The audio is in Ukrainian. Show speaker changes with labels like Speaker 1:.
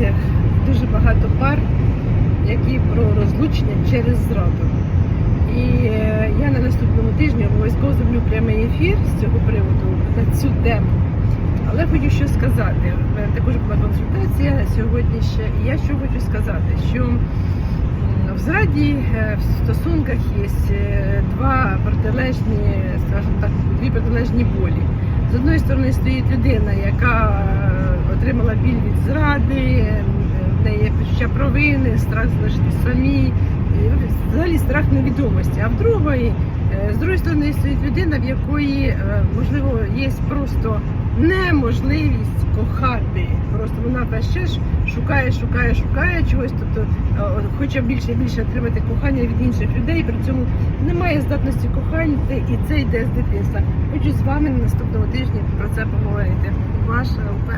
Speaker 1: новостях дуже багато пар, які про розлучення через зраду. І е, я на наступному тижні обов'язково зроблю прямий ефір з цього приводу на цю тему. Але хочу що сказати. Мене також була консультація сьогодні ще. І я що хочу сказати, що в зраді е, в стосунках є е, два протилежні, скажімо так, дві протилежні болі. З одної сторони стоїть людина, яка е, біль від зради, е, в неї почуття провини, страх залишитись самі, взагалі страх невідомості. А в другої, е, з другої сторони, стоїть людина, в якої е, можливо є просто неможливість кохати. Просто вона весь час шукає, шукає, шукає чогось, тобто е, хоче більше і більше отримати кохання від інших людей, при цьому немає здатності кохання, і це йде з дитинства. Хочу з вами на наступному тижні про це поговорити. Ваша ОП.